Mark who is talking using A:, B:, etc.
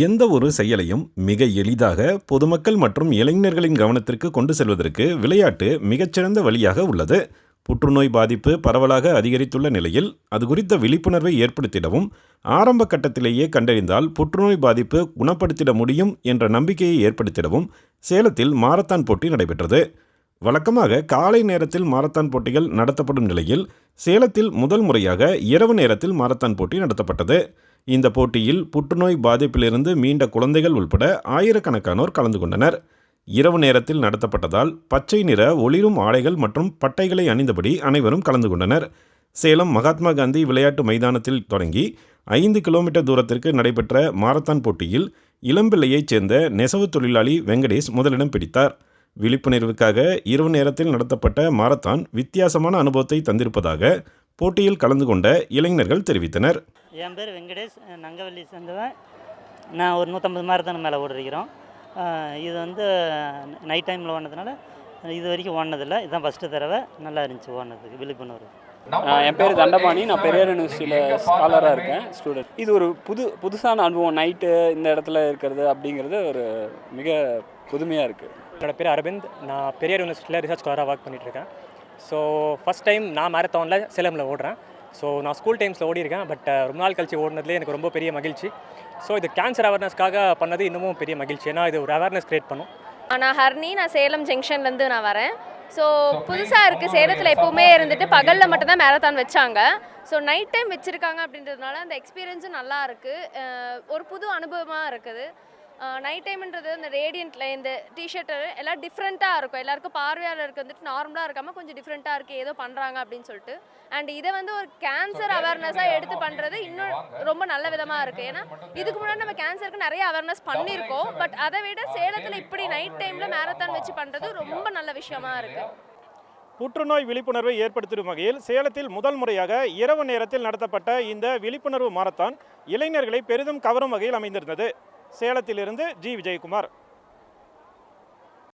A: எந்த ஒரு செயலையும் மிக எளிதாக பொதுமக்கள் மற்றும் இளைஞர்களின் கவனத்திற்கு கொண்டு செல்வதற்கு விளையாட்டு மிகச்சிறந்த வழியாக உள்ளது. புற்றுநோய் பாதிப்பு பரவலாக அதிகரித்துள்ள நிலையில் அது குறித்த விழிப்புணர்வை ஏற்படுத்திடவும் ஆரம்ப கட்டத்திலேயே கண்டறிந்தால் புற்றுநோய் பாதிப்பு குணப்படுத்திட முடியும் என்ற நம்பிக்கையை ஏற்படுத்திடவும் சேலத்தில் மாரத்தான் போட்டி நடைபெற்றது. வழக்கமாக காலை நேரத்தில் மாரத்தான் போட்டிகள் நடத்தப்படும் நிலையில் சேலத்தில் முதல் முறையாக இரவு நேரத்தில் மாரத்தான் போட்டி நடத்தப்பட்டது. இந்த போட்டியில் புற்றுநோய் பாதிப்பிலிருந்து மீண்ட குழந்தைகள் உள்பட ஆயிரக்கணக்கானோர் கலந்து கொண்டனர். இரவு நேரத்தில் நடத்தப்பட்டதால் பச்சை நிற ஒளிரும் ஆடைகள் மற்றும் பட்டைகளை அணிந்தபடி அனைவரும் கலந்து கொண்டனர். சேலம் மகாத்மா காந்தி விளையாட்டு மைதானத்தில் தொடங்கி ஐந்து கிலோமீட்டர் தூரத்திற்கு நடைபெற்ற மாரத்தான் போட்டியில் இளம்பிள்ளையைச் சேர்ந்த நெசவு தொழிலாளி வெங்கடேஷ் முதலிடம் பிடித்தார். விழிப்புணர்வுக்காக இரவு நேரத்தில் நடத்தப்பட்ட மாரத்தான் வித்தியாசமான அனுபவத்தை தந்திருப்பதாக போட்டியில் கலந்து கொண்ட இளைஞர்கள் தெரிவித்தனர்.
B: என் பேர் வெங்கடேஷ் நங்கவள்ளி சேர்ந்தவன் நான் ஒரு நூற்றம்பது மாரத்தான் மேலே ஓடிருக்கிறோம். இது வந்து நைட் டைமில் ஓடினதுனால இது வரைக்கும் ஓடினதில்ல. இதுதான் ஃபஸ்ட்டு தடவை. நல்லா இருந்துச்சு ஓடினதுக்கு விழிப்புணர்வு.
C: என் பேர் தண்டபாணி. நான் பெரியார் யூனிவர்சிட்டியில் ஸ்காலராக இருக்கேன் ஸ்டூடெண்ட் இது ஒரு புது புதுசான அனுபவம். நைட்டு இந்த இடத்துல இருக்கிறது அப்படிங்கிறது ஒரு மிக புதுமையாக இருக்குது
D: என்னோட பேர் அரவிந்த். நான் பெரியார் யூனிவர்சிட்டியில் ரிசர்ச் ஸ்காலராக ஒர்க் பண்ணிகிட்ருக்கேன் ஸோ ஃபஸ்ட் டைம் நான் மேரத்தானில் சேலமில் ஓடுறேன். ஸோ நான் ஸ்கூல் டைம்ஸில் ஓடிருக்கேன் பட் ரொம்ப நாள் கழிச்சு ஓடினதுலேயே எனக்கு ரொம்ப பெரிய மகிழ்ச்சி. ஸோ இது கேன்சர் அவேர்னஸ்க்காக பண்ணது இன்னமும் பெரிய மகிழ்ச்சி. ஏன்னா இது ஒரு அவேர்னஸ் கிரியேட் பண்ணும்.
E: நான் ஹர்னி நான் சேலம் ஜங்ஷன்லேருந்து நான் வரேன். ஸோ புதுசாக இருக்குது சேலத்தில் எப்போவுமே இருந்துட்டு பகலில் மட்டும்தான் மேரத்தான் வச்சாங்க. ஸோ நைட் டைம் வச்சுருக்காங்க அப்படின்றதுனால அந்த எக்ஸ்பீரியன்ஸும் நல்லா இருக்குது ஒரு புது அனுபவமாக இருக்குது. நைட் டைம்ன்றது இந்த ரேடியண்ட்டில் இந்த டிஷர்ட்டு எல்லாம் டிஃப்ரெண்ட்டாக இருக்கும். எல்லாருக்கும் பார்வையாளருக்கு வந்துட்டு நார்மலாக இருக்காமல் கொஞ்சம் டிஃப்ரெண்ட்டாக இருக்குது ஏதோ பண்ணுறாங்க அப்படின்னு சொல்லிட்டு. அண்ட் இதை வந்து ஒரு கேன்சர் அவேர்னஸாக எடுத்து பண்ணுறது இன்னும் ரொம்ப நல்ல விதமாக இருக்குது ஏன்னா இதுக்கு முன்னாடி நம்ம கேன்சருக்கு நிறைய அவேர்னஸ் பண்ணியிருக்கோம். பட் அதை விட சேலத்தில் இப்படி நைட் டைமில் மேரத்தான் வச்சு பண்ணுறது ரொம்ப நல்ல விஷயமா இருக்குது
F: புற்றுநோய் விழிப்புணர்வை ஏற்படுத்தும் வகையில் சேலத்தில் முதல் முறையாக இரவு நேரத்தில் நடத்தப்பட்ட இந்த விழிப்புணர்வு மாரத்தான் இளைஞர்களை பெரிதும் கவரும் வகையில் அமைந்திருந்தது. சேலத்திலிருந்து ஜி. விஜயகுமார்.